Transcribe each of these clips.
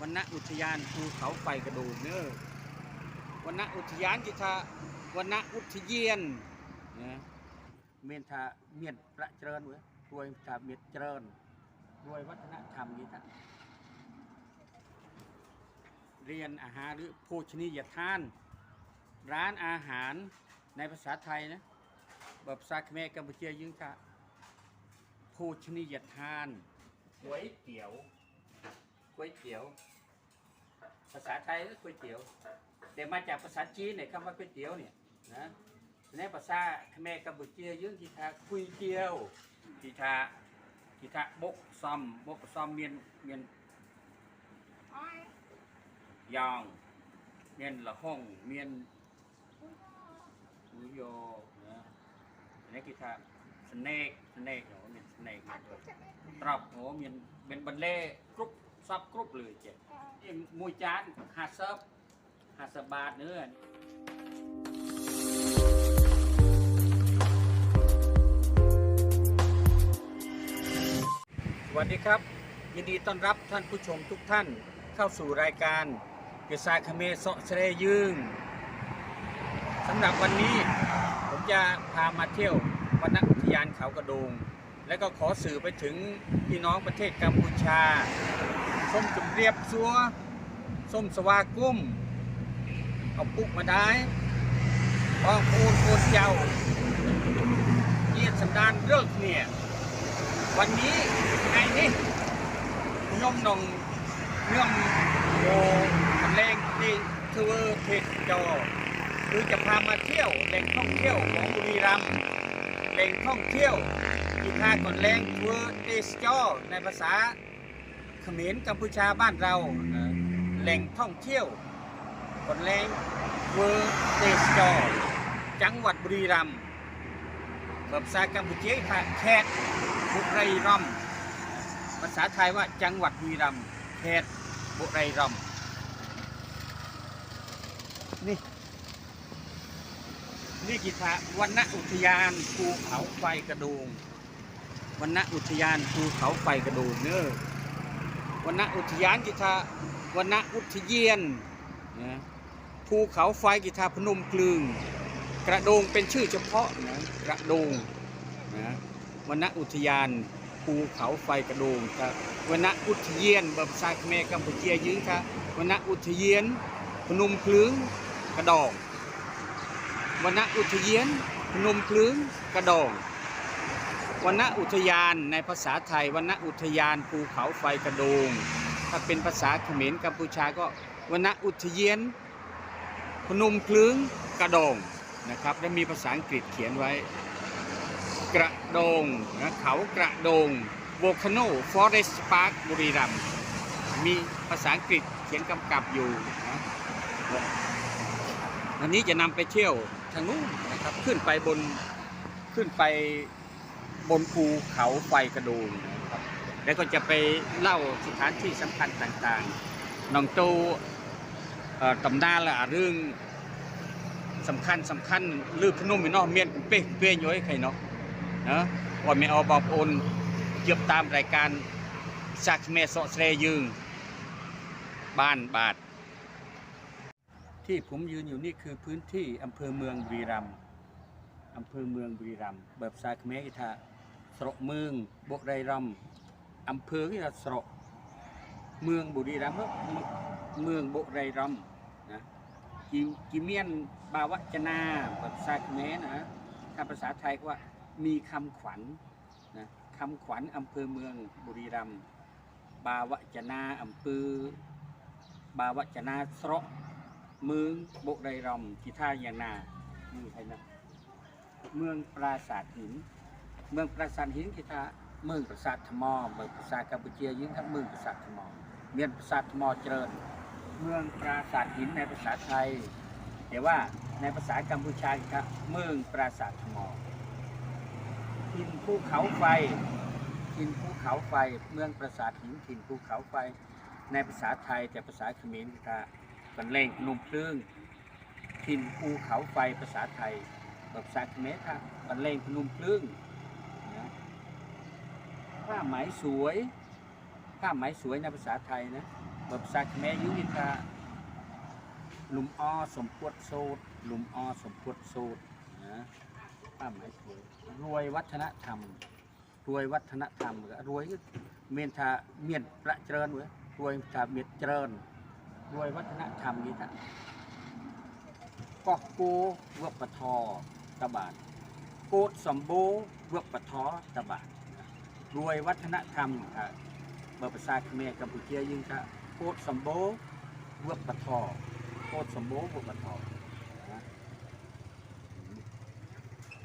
วันณอุทยานภูเขาไฟกระโดงเนอวันณอุทยานกิทาวันณอุทเยียนนะเมียนทาเมียนประเจริญเว้ยด้วยทาเมียนเจริญด้วยวัฒนธรรมนี้ท่านเรียนอาหารหรือโภชนียทาน ร้านอาหารในภาษาไทยนะแบบภาษาเขมรกัมพูชียึงค่ะโภชนียทานก๋วยเตี๋ยว ก๋วยเตี๋ยว ภาษาไทยก็ก๋วยเตี๋ยว แต่มาจากภาษาจีนเนี่ยคำว่าก๋วยเตี๋ยวเนี่ยนะในภาษาเขมรกัมพูชียึงที่ทาคุยเจียวทีทาทีทาบกซอมบกซอมเมียนเมียนยองเมียนละห้องเมียนหมูโยนะนนี้คือทาสเนกสเนกโหมียนสเนกตรับโหมียนเป็นบันเล่กรุบ ซับกรุบเลยเจ้นี่มวยจานหาเซิร์ฟหาสบาทเนื้อสวัสดีครับ ยินดีต้อนรับท่านผู้ชมทุกท่านเข้าสู่รายการเกษาคเมเสาะเสรยึงสำหรับวันนี้ผมจะพามาเที่ยววนอุทยานเขากระโดงและก็ขอสื่อไปถึงพี่น้องประเทศกัมพูชา ส้มจุ่มเรียบซัวส้มสวากุ้มเอาปุกมาได้ปองปูนโคนเจ้าเยียดสันดานเลิกเนี่ยวันนี้ไงนี่ยมนองเนื่องโมทำแรงที่เทเวเพชจอคือจะพามาเที่ยวแหล่งท่องเที่ยวของบุรีรัมย์แหล่งท่องเที่ยวที่ทาก่อนแรงเทวเดสจอในภาษา เขมรกัมพูชาบ้านเรานะแหล่งท่องเที่ยวก่อนแรงทัวร์เดสจอจังหวัดบุรีรัมย์ภาษากัมพูชาค่ะแคดบุรีรัมย์ภาษาไทยว่าจังหวัดบุรีรัมย์แคดบุรีรัมย์นี่นี่กิทะวันณอุทยานภูเขาไฟกระโดงวันณอุทยานภูเขาไฟกระโดงเนอ วันณอุทยานกิทะวันณอุทเยียนนะภูเขาไฟกิทาพนมกลึง กระโดงเป็นชื่อเฉพาะนะกระโดงนะวันณอุทยานภูเขาไฟกระโดงครับวันณอุทเยียนแบบภาษาเขมรกัมพูชียืงครับวันณอุทเยียนพนมกลึงกระดองวนณอุทยานพนมคลื้งกระดอง วนณอุทยานในภาษาไทยวนณอุทยานภูเขาไฟกระโดง ถ้าเป็นภาษาเขมรกัมพูชาก็วนณอุทยานพนมคลื้งกระโดงนะครับและมีภาษาอังกฤษเขียนไว้ กระโดงนะเขากระโดงโวคาโนฟอเรสต์พาร์คบุรีรัมย์มีภาษาอังกฤษเขียนกำกับอยู่นะวันนี้จะนำไปเที่ยวทางนู้นนะครับขึ้นไปบนขึ้นไป บนภูเขาไฟกระโดงนะครับแล้วก็จะไปเล่าสถานที่สำคัญต่างๆน้องโตตำนานละเรื่องสำคัญสำคัญลือพนมมีเนาะเมียนเป๊ะเป้ยย้อยใครเนาะนะว่าไม่เอาบอกโอนเจียบตามรายการสักเมสเสรยึงบ้านบาท ที่ผมยืนอยู่นี่คือพื้นที่อำเภอเมืองบุรีรัมย์อำเภอเมืองบุรีรัมย์แบบสาคเมกิทา สระเมืองบกไรรัมย์อำเภอกิทาสระเมืองบุรีรัมย์เมืองบกไรรัมย์นะกิกิเมียนบาวจนาแบบสาเมนะถ้าภาษาไทยก็ว่ามีคำขวัญนะคำขวัญอำเภอเมืองบุรีรัมย์บาวจนาอำเภอบาวจนาสระเมืองโบกไรรอมที่ท่าอย่างนาเมืองไทยนะเมืองปราสาทหิน เมืองปราสาทหินที่ท่าเมืองปราสาทธมอเมืองปราสาทกัมพูชียิ่งครับเมืองปราสาทธมอเมียนปราสาทธมอเจริญ เมืองปราสาทหินในภาษาไทยแต่ว่าในภาษากัมพูชาครับเมืองปราสาทธมอทินภูเขาไฟทินภูเขาไฟ เมืองปราสาทหินทินภูเขาไฟ ในภาษาไทยแต่ภาษาเขมรครับบรรเล่งพนมเพลิงทินภูเขาไฟภาษาไทยแบบภาษาเขมรค่ะบรรเลงพนมพลิง ผ้าไหมสวยผ้าไหมสวยในภาษาไทยนะแบบภาษาเขมรอยู่ที่ท่าลุมอสมพวดโซดหลุมอสมพวดโซดนะป้าหมสวยรวยวัฒนธรรม รวยวัฒนธรรมรวยเมียนทาเมียนประเจริญเว้ยรวยทาเมียนเจริญรวยวัฒนธรรมนี่ท่าก็โกเวกปะทอตะบาดโกดสมโบเวกปะทอตะบาด รวยวัฒนธรรมค่ะเบอร์ภาษาเขมรกัมพูเชียยิ่งค่ะโกดสมโบเวกปะทอโกดสมโบเวกปะทอ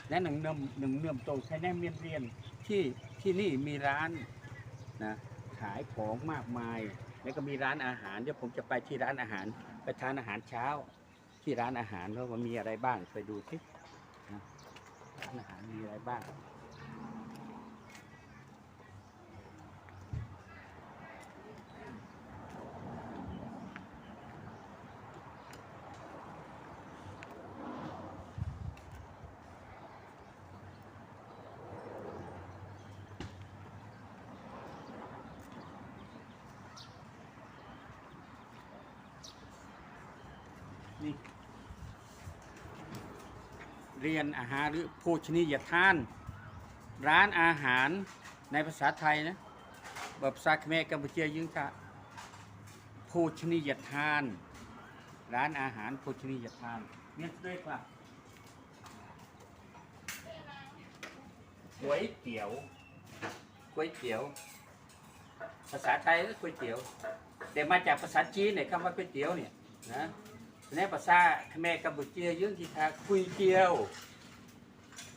และหนึ่งเนื่อมหนึ่งเนื่อมโตใช้แน่เมียนเรียนที่ที่นี่มีร้านนะขายของมากมาย แล้วก็มีร้านอาหารเดี๋ยวผมจะไปที่ร้านอาหารไปทานอาหารเช้า ที่ร้านอาหารแล้วมันมีอะไรบ้างไปดูสิร้านอาหารมีอะไรบ้าง เรียนอาหารหรือโภชนียทาน ร้านอาหารในภาษาไทยนะแบบภาษาเขมรกัมพูเชียยึงค่ะโภชนียทาน ร้านอาหารโภชนียทานเมียนด้วยครับก๋วยเตี๋ยวก๋วยเตี๋ยว ภาษาไทยก็ก๋วยเตี๋ยว แต่มาจากภาษาจีนเนี่ยคำว่าก๋วยเตี๋ยวเนี่ยนะ ในภาษาเขมรกัมพูเชียยื่นที่ทาคุยเจียว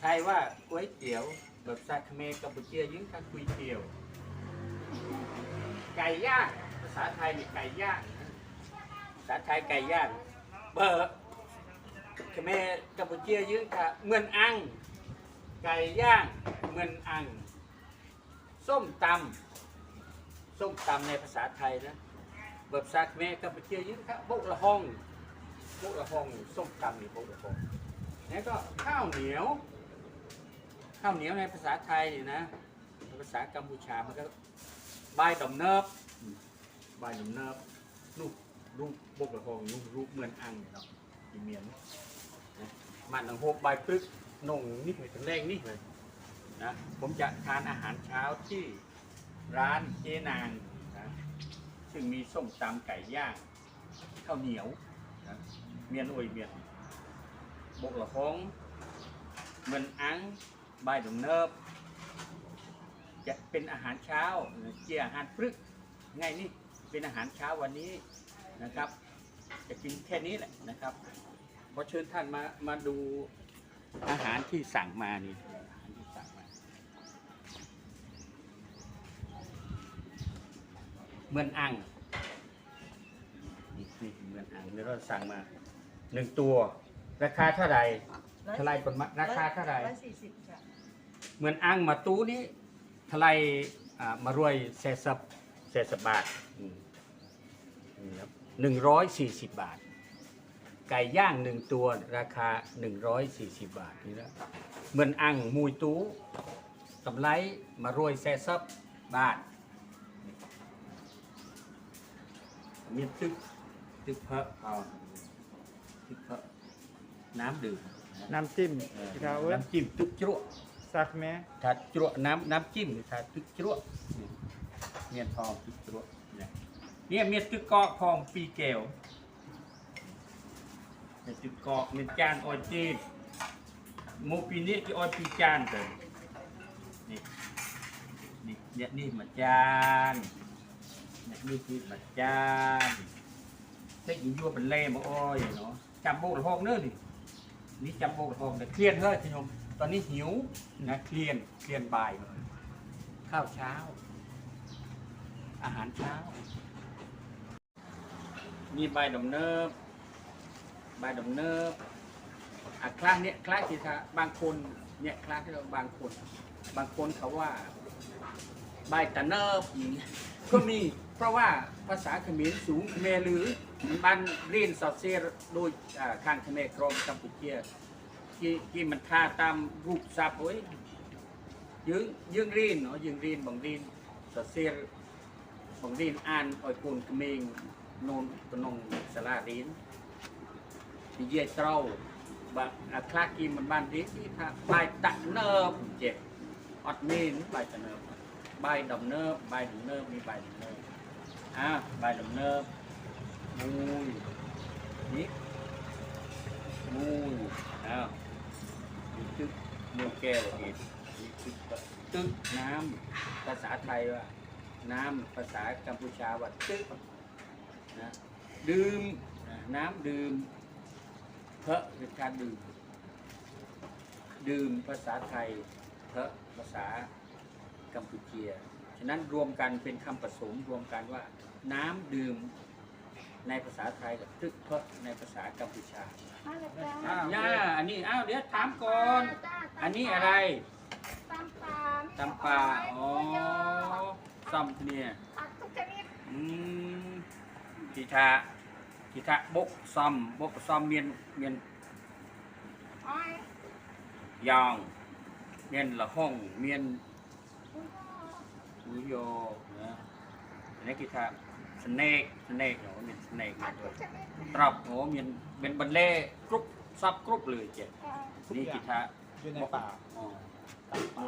ไทยว่าก๋วยเตี๋ยวแบบภาษาเขมรกัมพูเชียยื่นทาคุยเจียว ไก่ย่างภาษาไทยนี่ไก่ย่างภาษาไทยไก่ย่างเบอร์เขมรกัมพูเชียยื่นทาเมือนอัง ไก่ย่างเมือนอัง ส้มตำส้มตำในภาษาไทยนะแบบภาษาเขมรกัมพูเชียยื่นทาบุกละห้อง พวกละหองส้มตำนี่พวกละหองแล้วก็ข้าวเหนียว ข้าวเหนียวในภาษาไทยนี่นะในภาษากัมพูชามันก็บายดอมเนิบอืมบายดอมเนิบรูปรูปพวกละหองรูปรูปเหมือนอังเนี่ยเนาะอีเมียนนะมันหนังโฮบใบปึกนงนี่เลยถึงแรงนี่เลยนะผมจะทานอาหารเช้าที่ร้านเจนางนะซึ่งมีส้มตำไก่ย่างข้าวเหนียวนะ เมียนอวยเมียนบกละห้องเงินอังใบายดงเนิบ จะเป็นอาหารเช้าเจียอาหารพรึกไงนี่เป็นอาหารเช้าวันนี้นะครับ จะกินแค่นี้แหละนะครับขอเชิญท่านมามาดูอาหารที่สั่งมานี่อาหารที่สั่งมาเหมือนอังนี่นี่เหมือนอ่างที่เราสั่งมา หนึ่งตัว ราคาเท่าไหร่เท่าไหร่คนมาราคาเท่าไหร่ร้อยสี่สิบค่ะเหมือนอ่างมาตู้นี้เท่าไหร่อ่ามารวยเศษสับเศษสับบาทอืมนี่ครับหนึ่งร้อยสี่สิบบาท ไก่ย่างหนึ่งตัวราคาหนึ่งร้อยสี่สิบบาทนี่แล้วเหมือนอ่างมูยตู้กำไรมารวยเศษสับบาท มีตึกตึกเพอะเอา ตึกเพอะน้ำดื่มน้ำจิ้มเออที่เขาเอ้ยน้ำจิ้มตึกจรวซักแม่ถ้าจรวน้ำน้ำจิ้มถ้าตึกจรวนี่เมียนทองตึกจรวเนี่ยเนี่ยเมียนตึกเกาะทองปีเกลเมียนตึกเกาะเมียนจานออยจีนโมปีนี้ที่ออยปีจานเกินนี่นี่เนี่ยนี่มาจานเนี่ยนี่คือมาจานเล็กยิ่งยั่วเป็นเล่มาอ้อยเนาะ จำโบกหรือพอกเนื้อนี่นี่จำโบกทองแต่เครียดเฮ้ยคุณผู้ชมตอนนี้หิวนะเครียนเครียนบ่ายเลยข้าวเช้า อาหารเช้ามีใบดมเนิบใบดมเนิบอะคลาสเนี่ยคลาสที่าบางคนเนี่ยคลาสที่เราบางคน บางคนเขาว่าใบตะเนิบอย่างเงี้ยก็มี เพราะว่าภาษาเขมรสูงเขมรหรือ មិនបានរៀនសរសេរដូចខាងខ្មែរក្រមកម្ពុជាគេគេមិនថាតាមរូបស័ព្ទអុយយើងយើងរៀនយើងរៀនបង្រៀនសរសេរបង្រៀនអានឲ្យកូនក្មេងនៅក្នុងសាលារៀននិយាយត្រូវបាទអាខ្លះគេមិនបានរៀនគេថាបាយតាក់នើបចេះអត់មានបាយតាក់នើបបាយដំណើបបាយដំណើបនេះបាយដំណើបអាបាយដំណើប มูนนี่มูนอ้าวยิกตึกมูแก้วอีกยิตึ๊กตึ๊กน้ำภาษาไทยว่า น้ำภาษากัมพูชาว่าตึ๊กนะดื่มน้ำดื่มเพอะคือการดื่ม ดื่มภาษาไทยเพอะภาษากัมพูเชียฉะนั้นรวมกันเป็นคำผสมรวมกันว่า น้ำดื่ม ในภาษาไทยกับตึกเพอะในภาษากัมพูชามาเลยจ้าอ้าวย่าอันนี้อ้าวเดี๋ยวถามก่อน อันนี้อะไรตำปลาตำปลาอ๋อซ้ำเนี่ยผักทุกชนิดอืมทิทาทิทาบกซ้ำบกซ้ำเมียนเมียนอ้อยยางเมียนละห้องเมียนอุ้ยอุโยนะอันนี้กีตา ร์สเนกสเนกโอ้เมียนสเนกผักทุกชนิดตรับโอ้เมียนเป็นบันเล่กรุ๊ปซับกรุ๊ปเลยเจ็ดเอ่อนี่กีตาร์อยู่ในป่าอ๋อตามป่า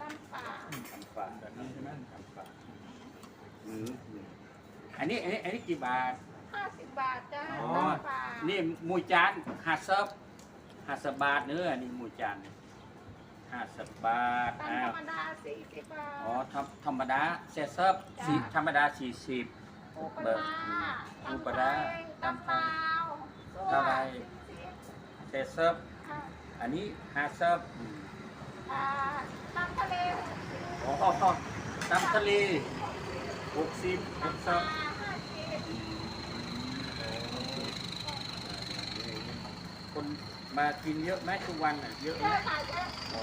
ตำปลาทำฝาแบบนี้ใช่ไหมทำฝาอืมอืมอันนี้อันนี้อันนี้กี่บาทห้าสิบบาทจ้าอ๋อตำปลานี่หมูจานห้าสิบห้าสิบบาทเนื้อนี่หมูจานห้าสิบบาทตำธอ้ารวรมดาสี่สิบบาท อ๋อธรรมธรรมดาเซเซิร์ฟสี่ธรรมดาสี่สิบ ปูปเบิลากร้าปูปตำลาไทร้ายตำลาวเท่าไหร่เซเซิร์ฟค่ะอันนี้ห้าเซิร์ฟอ่าตำทะเลอ๋อตำทะเลหกสิบหกตำปเซิลาร์ฟห้าสิบคนมากินเยอะไหมทุกวันอะเยอะเยไหมอะค่ะเยอะอ๋อ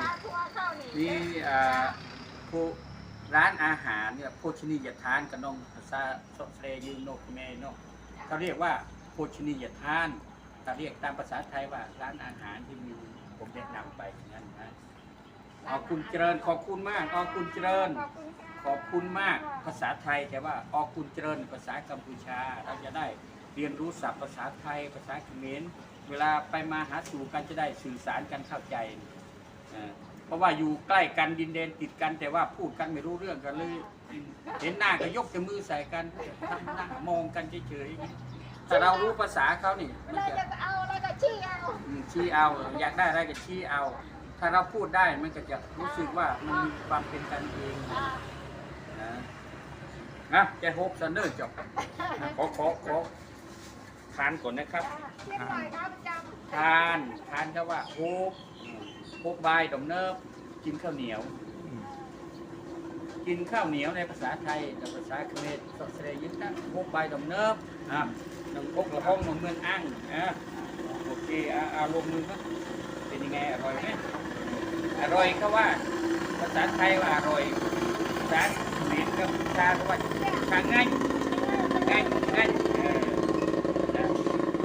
ปลาทัวเข้านี่นี่อ่าผู้ ร้านอาหารเนี่ยโภชนียทานกับน้องภาษาสเสรยืนโนกแม่เนกเขาเรียกว่าโภชนียทานถ้าเรียกตามภาษาไทยว่าร้านอาหารที่มีผมแนะนำไปอย่างนั้นนะขอบคุณเจริญขอบคุณมากขอบคุณเจริญ ขอบคุณมากภาษาไทยแต่ว่าออกคุณเจริญภาษากัมพูชา เราจะได้เรียนรู้ศัพท์ภาษาไทย ภาษาเขมรเวลาไปมาหาสู่กันจะได้สื่อสารกันเข้าใจ เออเพราะว่าอยู่ใกล้กันดินแดนติดกัน แต่ว่าพูดกันไม่รู้เรื่องกันเลย เห็นหน้าก็ยกแต่มือใส่กันทำหน้ามองกันเฉยๆแต่เรารู้ภาษาเขานี่มันเราจะจะเอาอะไรก็ชี้เอา อืมชี้เอาอยากได้อะไรก็ชี้เอา ถ้าเราพูดได้มันก็จะรู้สึกว่ามันมีความเป็นกันเองอ่านะนะแกโฮปซันเนอร์จบขอขอขอทานก่อนนะครับนิดหน่อยครับประจำทานทานก็ว่าโฮป โฮปบายดมเนิบกินข้าวเหนียว กินข้าวเหนียวในภาษาไทยกับภาษาเขมรสดเสยยึดนะโฮปบายดมเนิบอะน้องพกกระห้องนมเมืองอังอะโอเคอะอะลงมือครับเป็นยังไงอร่อยไหมอร่อยก็ว่า ภาษาไทยว่าอร่อยภาษาเขมรกับภาษาก็ว่าทางง่ายง่ายง่าย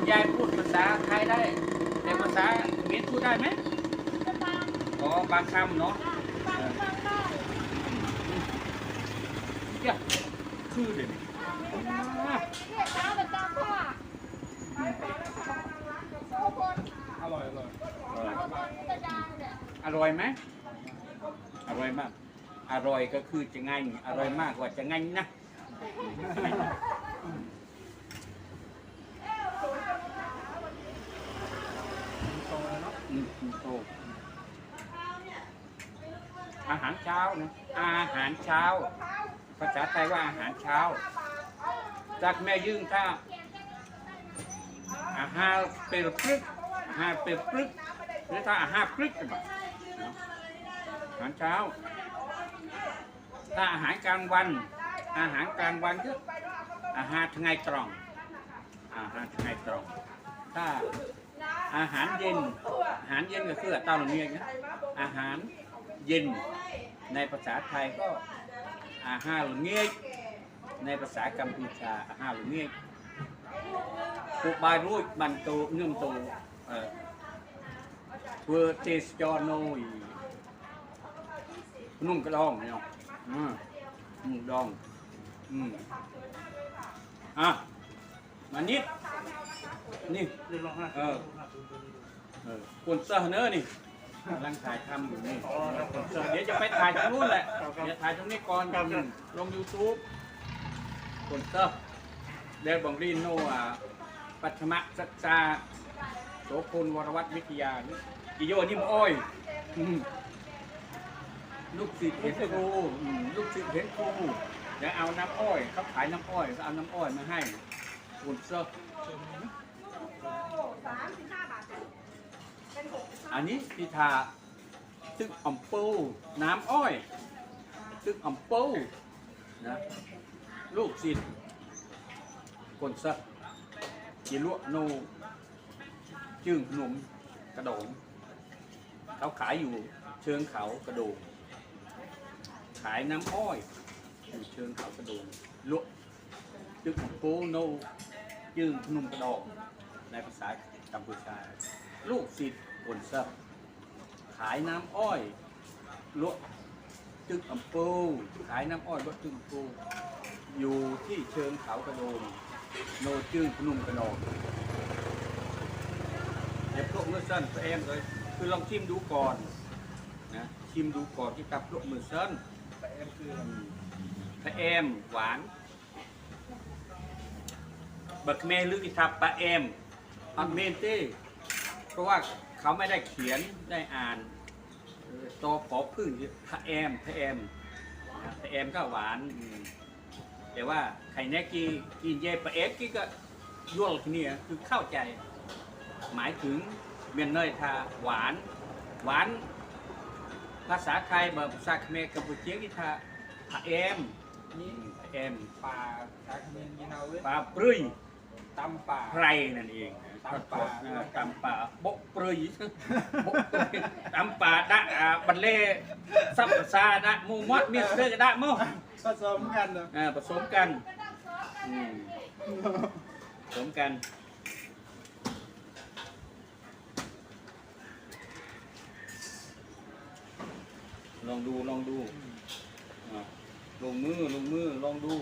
ยายพูดภาษาไทยได้ แต่ภาษาเขมรพูดได้ไหม อ๋อบางคำเนาะฟังฟังได้เดี๋ยวคือเดี๋ยวนี้มีร้านอะไรเรียกร้านประจำพ่อไปขอแล้วค่ะโซคนอร่อยอร่อยโซคนจะดังเนี่ยอร่อยไหมอร่อยมาก อร่อยก็คือจะง่ายอร่อยมากกว่าจะง่ายนะอืมอืมโต อาหารเช้านะอาหารเช้า ภาษาไทยว่าอาหารเช้า จากแม่ยึงถ้าอาหารเปรย์พรึกอาหารเปรย์พรึกหรือถ้าอาหารพรึกจะแบบอาหารเช้า ถ้าอาหารกลางวัน อาหารกลางวันคืออาหารทงไงตรอง อาหารทงไงตรอง ถ้าอาหารเย็น อาหารเย็นก็คือเตาหลเมียงนะอาหาร เย็น ในภาษาไทยก็อาหารหลงเมียงในภาษากัมพูชาอาหารหรือเงี้ยพวกบายรูดบันโตเนื่อมโตเอ่อเวอร์เทสจอโนยนุ่งกระดองเนาะอืมนุ่งดองอืมอะมานิดนี่เรียนร้องไห้เออเออคนเซอร์เนอร์นี่ กำลังถ่ายทำอยู่นี่อ๋อครับผมเดี๋ยวจะไปถ่ายตรงนู้นแหละครับครับเดี๋ยวถ่ายตรงนี้ก่อนครับครับลง YouTube คนเซอร์เดลบองรีโนอะปัทมะสัจจาโสพลวรวัฒน์วิทยากิโยนิมอ้อยอืมลูกศิษย์เห็นครูอืมลูกศิษย์เห็นครูจะเอาน้ำอ้อยเขาขายน้ำอ้อยก็เอาน้ำอ้อยมาให้คนเซอร์สามสิบห้าบาทเป็นหกสิบห้า อันนี้พิธาตึกอ่อมปูน้ำอ้อย ตึกอ่อมปูนะลูกศิษย์คนซะกิลวโนจึงขนมกระโดงเขาขายอยู่เชิงเขากระโดงขายน้ำอ้อยอยู่เชิงเขากระโดงลวกตึกอมปูโนจึงขนมกระโดงในภาษากัมพูชาลูกศิษย์ คนเซะขายน้ำอ้อยลวกจึกอ่ำปูขายน้ำอ้อยลวกจึกอ่ำปูอยู่ที่เชิงเขากระโดนโนจึงพนุ่มกระโนงเดี๋ยวพวกมือสั้นตัวเองเลยคือลองชิมดูก่อนนะชิมดูก่อนที่กับพวกมือสั้นแต่เอมคือพระแอมหวานบักเมลึกอิทับปลาแอมอันเมนเต้เพราะว่า เขาไม่ได้เขียนได้อ่านเออตอผอพึ่งที่พระแอมพระแอมนะพระแอมก็หวานอืมแต่ว่าไข่แนกกีกินเย่ปลาเอฟกี้ก็ยั่วที่นี่คือเข้าใจ หมายถึงเมียนเนยทาหวาน หวาน ภาษาไทยแบบภาษาเขมรกัมพูเชียที่ทาพระแอมนี่พระแอมป่าชาเขมรกินเอาเว้ยปลาปรุยตำป่าไพรนั่นเอง ตำป่าเออตำป่าบกปรยบกปรยตำป่าดะอ่าบันเล่ซับซาดะหมูมอดมีเสื้อกระดะมั้งผสมกันนอะอ่าผสมกันอืมผสมกัน ลองดูลองดูอ่าลงมือลงมือลองดู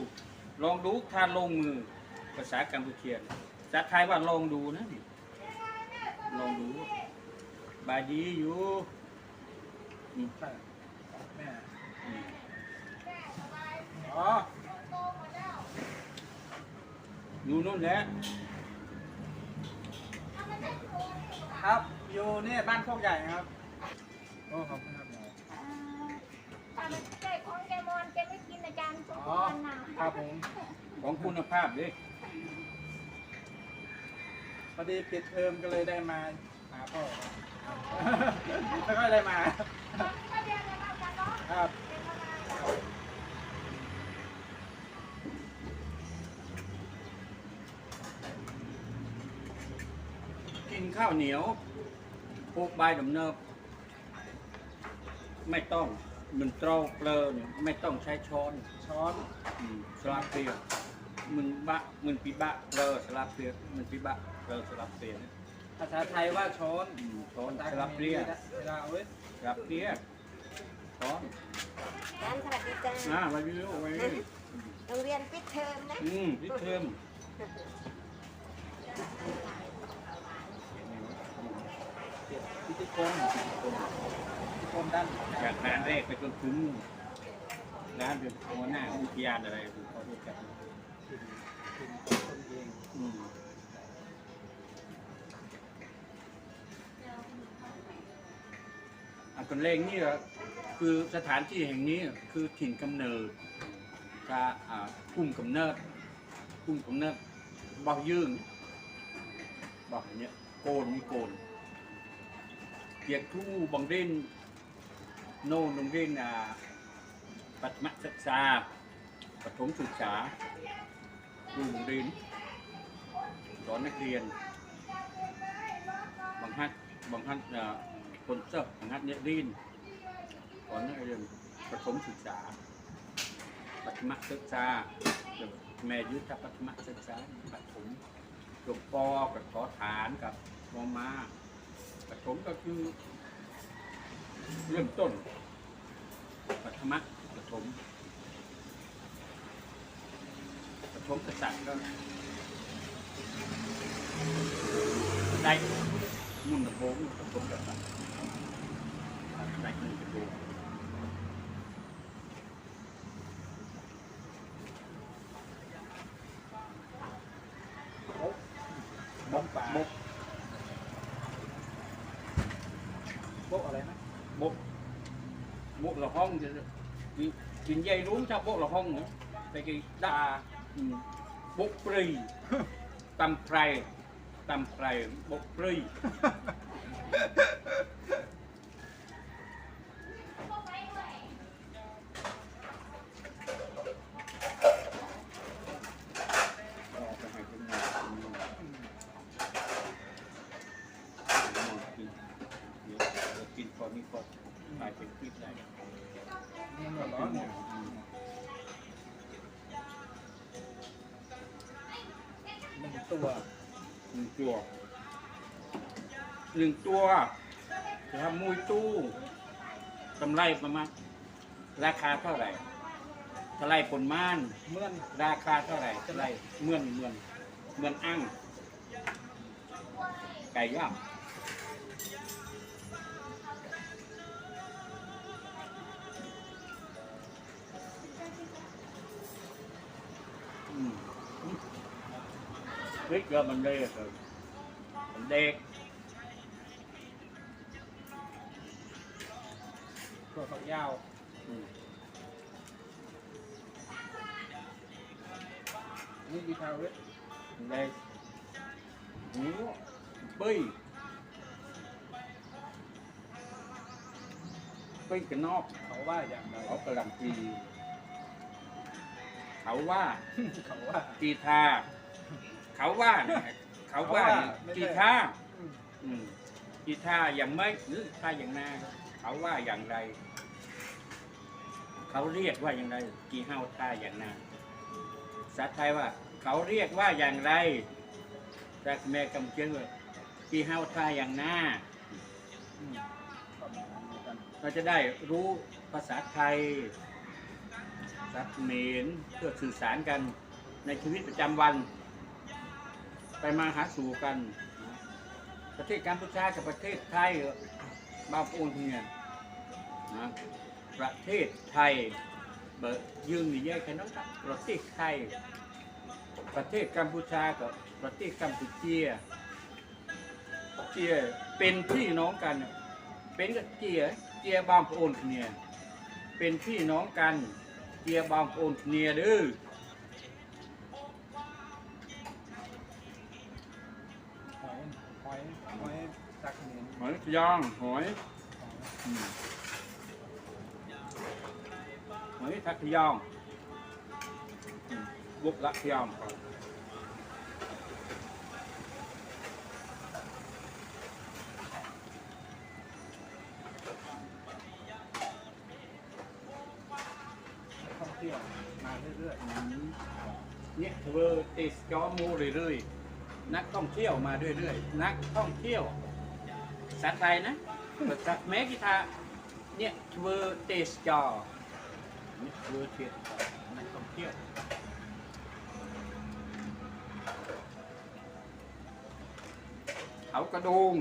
ลองดูถ้าลงมือภาษากัมพูเชีย ภาษาไทยว่าลองดูนะนี่ลองดู บายดีอยู่อืมใช่แม่อืมอ๋ออยู่นู่นแหละครับอยู่นี่บ้านโคกใหญ่ครับโอ้ขอบคุณครับหมอถ้ามันใกล้ของแกมอนแกไม่กินอาจารย์สมพอ๋อรน่ะครับผมของคุณภาพเด้พ อดีปิดเทอมก็เลยได้มาหาพ่อไม่ค่อยได้มาก็เรียนกันมาเนาะครับกินข้าวเหนียวพวกใบดำเนิบไม่ต้องมันตรอเปลอเนี่ยไม่ต้องใช้ช้อน ช้อนสลับเปลียมึงบะมึงปีบะเปลอสลับเปลียมึงปีบะ เปลอสลับเปลียภาษาไทยว่าช้อนอืมช้อนภาษาสลับเปลียเวลาเอาไว้ยสลับเปลียช้อนอาจารย์สวัสดีจ้าอ่าไว้วิวไว้วิวโรงเรียนปิดเทอมนะอืมพิเทมพิธีกรพิธีกรด้านจากงานแรกไปจนถึงร้านเป็นหัวหน้าอุทยานอะไรผมเขารู้จักถิ่นถิ่นคนเองอืม อันคนเลงนี่เหรอคือสถานที่แห่งนี้คือถิ่นกำเนิดถ้าอ่ากุ้มกำเนิดกุ้มกำเนิดบอกยื่งบอกอย่างเนี้ยโกนมีโกนเกียรติทู่บังเด่นโน่นบังเด่นอ่าปัตมศึกษาปฐมศึกษาดูบังเด่นสอนนักเรียนบางฮัดบางฮัดอ่า คนเสิร์ฟบางฮัดเนี่ยดินสอนนักเรียนประถมศึกษาปัทมศึกษาแม่ยุทธปัทมศึกษาปฐมจบปกับขอฐานกับมอมาปฐมก็คือเริ่มต้นปัทมปฐมผมกษัตริย์ก็ได้มุ่นตะโพงผมกษัตริย์ได้มุ่นตะโพงกป่าบกบกอะไระบกบกละห้องจะกินกินใหญ่รู้ชาวบกละห้องเนาะไปกินดาอืมบกปรีตำไพรตำไพรบกปรี เอาไปให้คุณยายอืมกินเดี๋ยวเรากินพอนี้พอถ่ายเป็นคลิปได้ มันหัวร้อนเนี่ย อืม หนึ่งตัว หนึ่ง ตัวหนึ่งตัวจะทำมุยตู้กำไรประมาณราคาเท่าไหร่เท่าไรผลม่านเมื่อนราคาเท่าไหร่เท่าไรเมื่อนเมื่อนเมื่อนอั้งไก่ย่างอืมเฮ้ยเกลือมันเด็กเลยมัน เด็กตัวฝักยาวอืมนี่ดีทาวเวสมันเด็กหูปี้ปี้กันนอกเขาว่าอย่างไรเขากำลังตีเขาว่า เขาว่ากีทาเขาว่า เขาว่าเขาว่าไม่ใช่กีทาอืมอืมกีทาอย่างไม่หรือท่าอย่างนาเขาว่าอย่างไร เขาเรียกว่าอย่างไร กีเฮาท่าอย่างนาภาษาไทยว่า เขาเรียกว่าอย่างไรแต่แม่กำเจือว่ากีเฮาท่าอย่างนาอืมประมาณนี้กันเราจะได้รู้ภาษาไทยภาษาเขมรเพื่อสื่อสารกันในชีวิตประจำวัน ไปมาหาสู่กันนะประเทศกัมพูชากับประเทศไทยบ้าปนเนี่ยนะประเทศไทยเบิกยืนนี่แยกกันนาะครับประเทศไทย ประเทศกัมพูชากับประเทศกัมพูเจียเจียเป็นพี่น้องกัน เป็นกับเจียเจียบางโอนเนี่ยเป็นพี่น้องกันเจียบางโอนเนี่ยเด้อ หอยย่างหอยหอยทักยองบุกละยองก่อนท่องเที่ยวมาเรื่อยอืมเนี่ยเวอร์ติสจอมูเรื่อยๆนักท่องเที่ยวมาเรื่อยๆนักท่องเที่ยว ภาษาไทยนะภาษาแม้กีทาเนี่ยเวอร์ติสจอเนี่ยเวอร์เทียนักท่องเที่ยวเขากระดง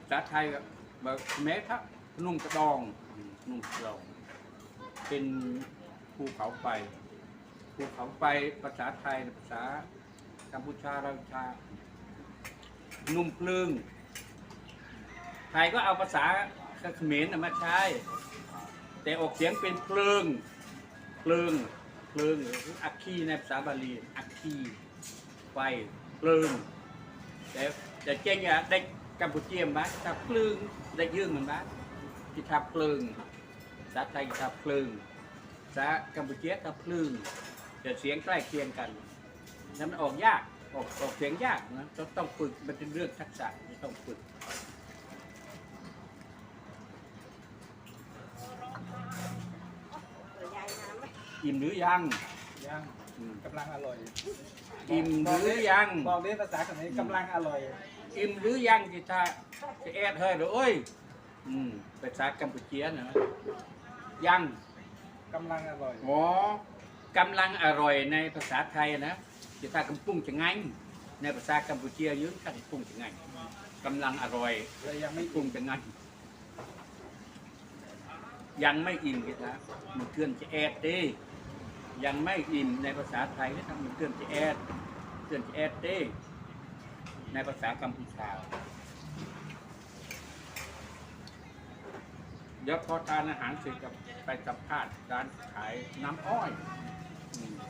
ภาษาไทยแบบแม้ทับนุ่งกระดอง นุ่งกระดอง เป็นภูเขาไฟภูเขาไฟภาษาไทยภาษากัมพูชาเราชา นุ่มเพลิง ไทยก็เอาภาษาเขมรน่ะมาใช้ แต่ออกเสียงเป็นเพลิงเพลิงเพลิงหรืออัคคีในภาษาบาลีอัคคีไฟเพลิงแต่แต่เจ๊งอะได้กัมพูเจียมบ้างถ้าเพลิงได้ยื่นเหมือนบ้างที่ทับเพลิงภาษาไทยทับเพลิงภาษากัมพูเชียทับเพลิงแต่เสียงใกล้เคียงกันแล้วมันออกยากออกออกเสียงยากนะต้องต้องฝึกมันเป็นเรื่องทักษะที่ต้องฝึก ตัวยายน้ำไหม อิ่มหรือยังๆย่างอืม กำลังอร่อยอิ่มหรือยัง บอกได้ภาษาเขมรกำลังอร่อย อิ่มหรือยังที่ท่าจะแอดเฮ้ยหรือเอ้ยอืมภาษากัมพูเชียนะยังกำลังอร่อย อ๋อกำลังอร่อยในภาษาไทยนะจะถ้ากำปุ้งจะไงในภาษากัมพูชียืนถ้ากำปุ้งจะไงกำลังอร่อยเลยยังไม่ไม่ปรุงจะไงยังไม่อิ่มกินะมันเกือนจะแอดเด้ ยังไม่อิ่มในภาษาไทยก็ทำมันเกือนจะแอดเกือนจะแอดเต้ในภาษากัมพูชาเดี๋ยวพอทานอาหารเสร็จจะไปสัมภาษณ์ร้านขายน้ำอ้อยอ